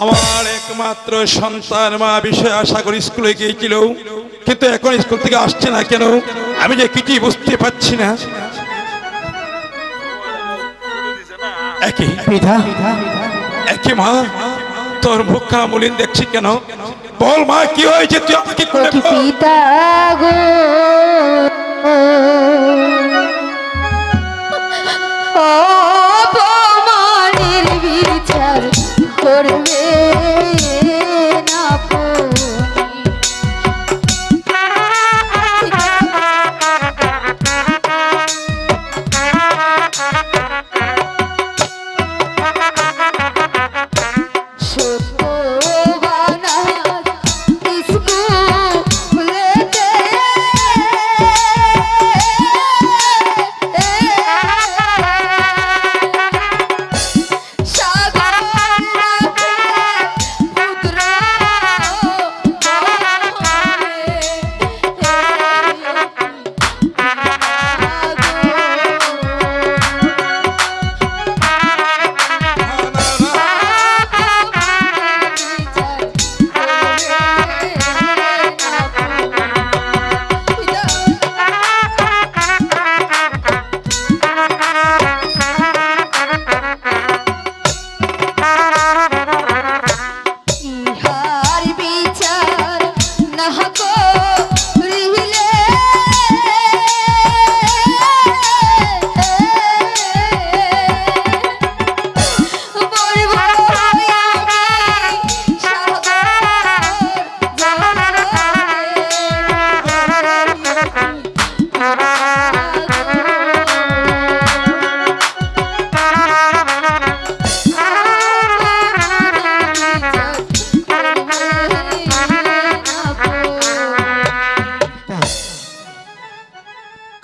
আমার একমাত্র সন্তান মা বিষয়ে আশা করি স্কুলে গিয়েছিল। কিন্তু এখন স্কুল থেকে আসছে না কেন? আমি যে কিছুই বুঝতে পারছি না। একই। একই মা। তোর মুখা মলিন দেখছি কেন? বল মা কি হয়েছে? তুই আমাকে। পিতা গো?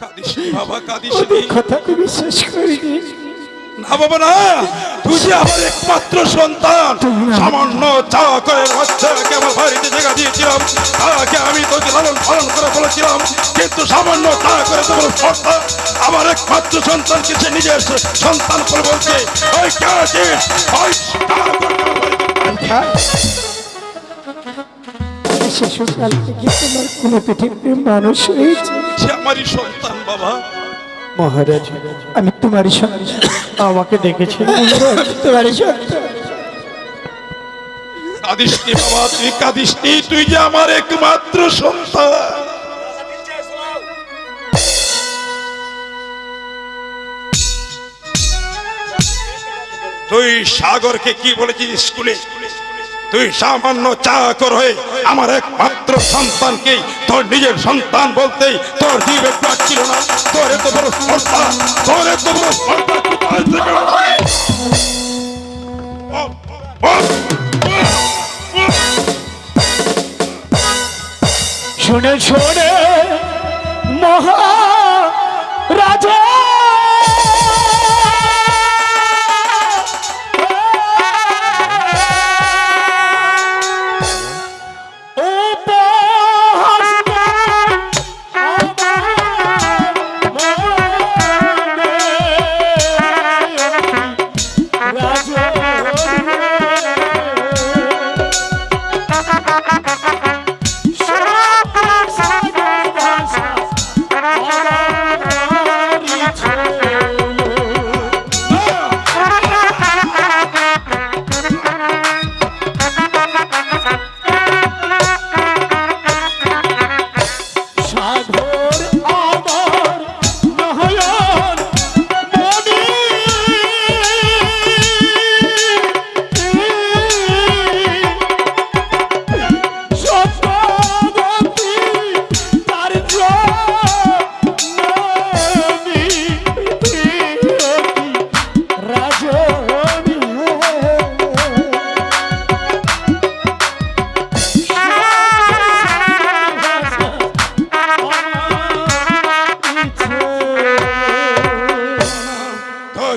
কাঁদিস বাবা কাঁদিস কথাকে বিশ্বাস করিনি। না বাবা না তুই যে আমার একমাত্র সন্তান সামান্য চা করে বাচ্চাকে আমার বাড়িতে জায়গা দিয়েছিলাম তাকে আমি তোকে লালন পালন করে বলেছিলাম কিন্তু সামান্য চা করে তোমার সন্তান আমার একমাত্র সন্তানকে সে নিজের সন্তান করে বলছে ওই কে আছিস? ওই শিশুকাল থেকে তোমার কোনো পৃথিবীর মানুষ হয়েছে সে আমারই সন্তান বাবা। মহারাজ আমি তোমারই সন্তান। আমাকে দেখেছি তোমারই সন্তান। বাবা তুই তুই যে আমার একমাত্র সন্তান। তুই সাগরকে কি বলেছিস স্কুলে? তুই সামান্য চাকর হয়ে আমার একমাত্র সন্তানকে তোর নিজের সন্তান বলতে তোর জীব একটু ছিল না। তোর এত বড় সন্তান, তোর এত বড় সন্তান। শুনে শুনে।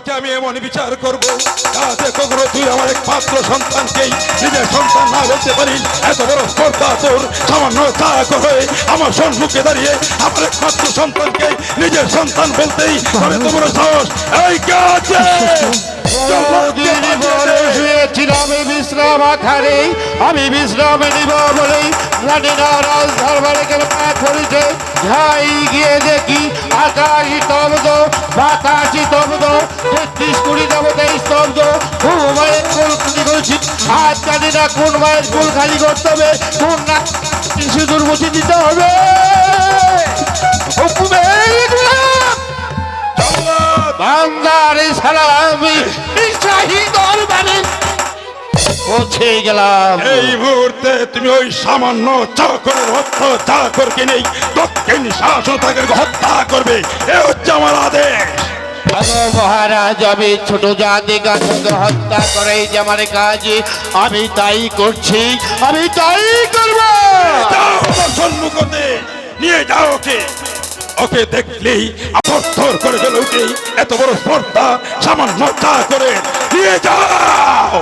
তোকে আমি এমন বিচার করব যাতে কখনো তুই আমার একমাত্র সন্তানকেই নিজের সন্তান না বলতে পারি এত বড় স্পর্ধা তোর সামান্য করে আমার সম্মুখে দাঁড়িয়ে আমার একমাত্র সন্তানকে নিজের সন্তান বলতেই এত বড় সাহস। এই কে আছে? বহুদিন পরে শুয়েছিলাম বিশ্রাম আমি বিশ্রাম নিব বলেই রানীরা রাজ দরবারে গেলে পা করিতে যাই গিয়ে দেখি আকাশ স্তব্ধ বাতাস স্তব্ধ, তেত্রিশ কুড়ি দেবতা স্তব্ধ। কুল খালি করছি? আজ জানি না কোন মায়ের কুল খালি করতে হবে। কোন না সিঁদুর মুছে দিতে হবে। হুকুমে ইকরাম! জল্লাদ বান্দার সালামি পৌঁছে গেলাম। এই মুহূর্তে তুমি ওই সামান্য চাকরের হত্যা চাকরকে নেই দক্ষিণ শাসন তাকে হত্যা করবে। এ হচ্ছে আমার আদেশ। মহারাজ আমি ছোট জাতি হত্যা করে যে আমার কাজ আমি তাই করছি আমি তাই করব। সম্মুখতে নিয়ে যাও ওকে। ওকে দেখলেই আপত্তর করে গেল ওকে এত বড় স্পর্ধা সামান্য করে নিয়ে যাও।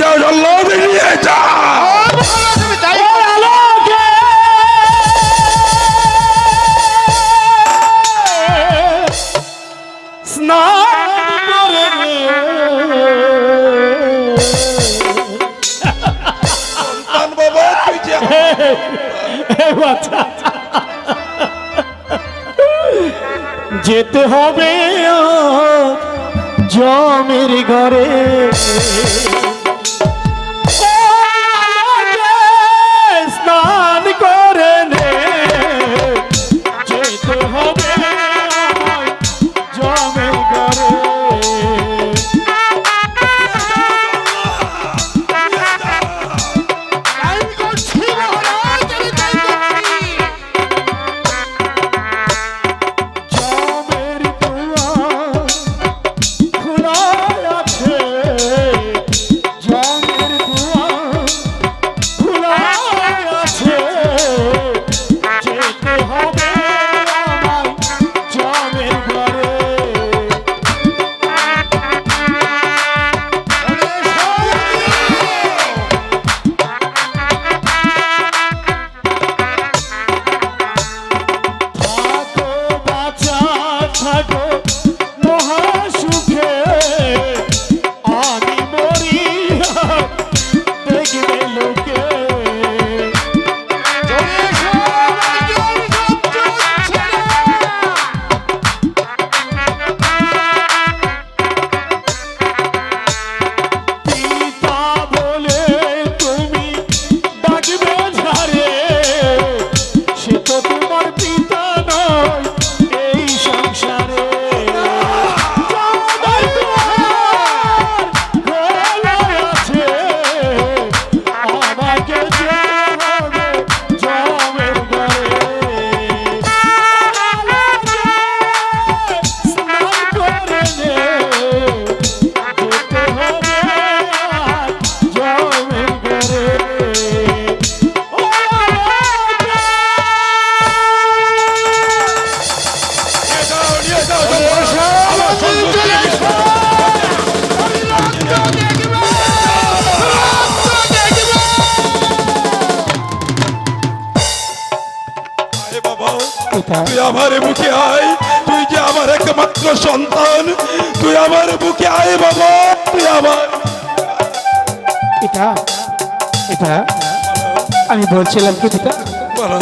যাও জল্লাদ নিয়ে যাও। যেতে হবে জমের ঘরে তুই আমার বুকে আয় তুই যে আমার একমাত্র সন্তান তুই আমার বুকে আয় বাবা তুই আমার। এটা এটা আমি বলছিলাম কি পিতা বলো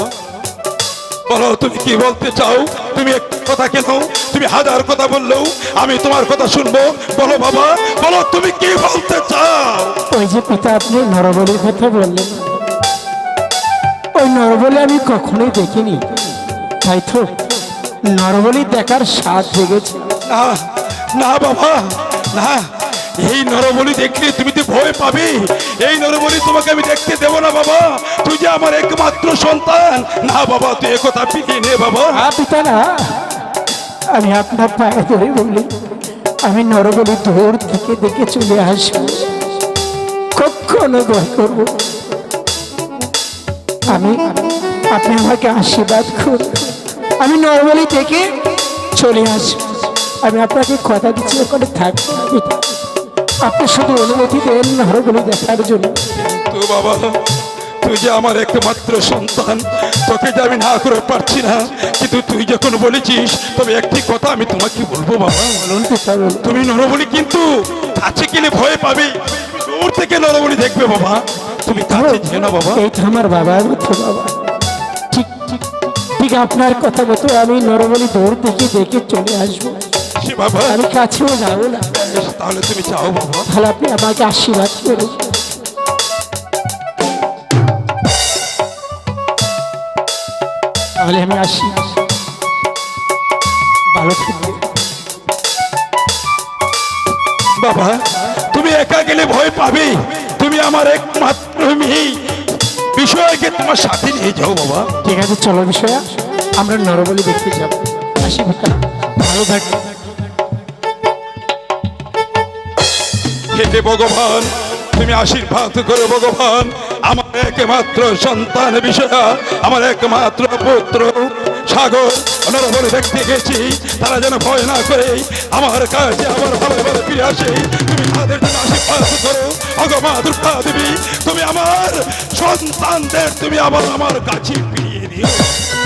বলো তুমি কি বলতে চাও? তুমি এক কথা কেন? তুমি হাজার কথা বললেও আমি তোমার কথা শুনব। বলো বাবা বলো তুমি কি বলতে চাও? ওই যে পিতা আপনি নরবলির কথা বললেন। ওই নরবলি আমি কখনোই দেখিনি। তো নরবলি দেখার স্বাদ জেগেছে। না না বাবা না। এই নরবলি দেখলে তুমি তো ভয় পাবে। এই নরবলি তোমাকে আমি দেখতে দেব না বাবা। তুই যে আমার একমাত্র সন্তান। না বাবা তুই একথা ফিরিয়ে নে বাবা। পিতা না আমি আপনার পায়ে ধরে বলি আমি নরবলি দূর থেকে দেখে চলে আসব। কখনো ভয় করব আমি আপনি আমাকে আশীর্বাদ করুন। আমি নর্মালি থেকে চলে আসব আমি আপনাকে কথা দিচ্ছি ওখানে থাকব আপনি শুধু অনুমতি দেন নরবলি দেখার জন্য। তো বাবা তুই যে আমার একমাত্র সন্তান তোকে যে আমি না করে পারছি না কিন্তু তুই যখন বলেছিস তবে একটি কথা আমি তোমাকে বলব বাবা। বলুন তুমি নরবলি কিন্তু কাছে গেলে ভয় পাবে। দূর থেকে নরবলি দেখবে বাবা। তুমি কাছে না বাবা। আমার বাবা। ঠিক ঠিক আপনার কথা মতো আমি নরমালি দৌড় থেকে দেখে চলে আসব। বাবা। আমি কাছেও যাব না। তাহলে তুমি চাও বাবা। তাহলে আপনি আমাকে আশীর্বাদ করুন। তাহলে আমি আসি। ভালো বাবা তুমি একা গেলে ভয় পাবে। তুমি আমার একমাত্র মেয়ে। বিষয়কে তোমার সাথে নিয়ে যাও বাবা। ঠিক আছে চলো বিষয়া। আমরা নরবলি দেখতে যাব। আসি ভালো ভগবান তুমি আশীর্বাদ করো ভগবান। আমার একমাত্র সন্তান বিষয়া আমার একমাত্র পুত্র। সাগর নরবরে দেখতে গেছি, তারা যেন ভয় না করে। আমার কাছে আমার ভালো ভালো ফিরে আসে। তুমি তাদের জন্য আশীর্বাদ করো। ভগবান দুর্গা দেবী, তুমি আমার সন্তানদের তুমি আবার আমার কাছে ফিরিয়ে দিও।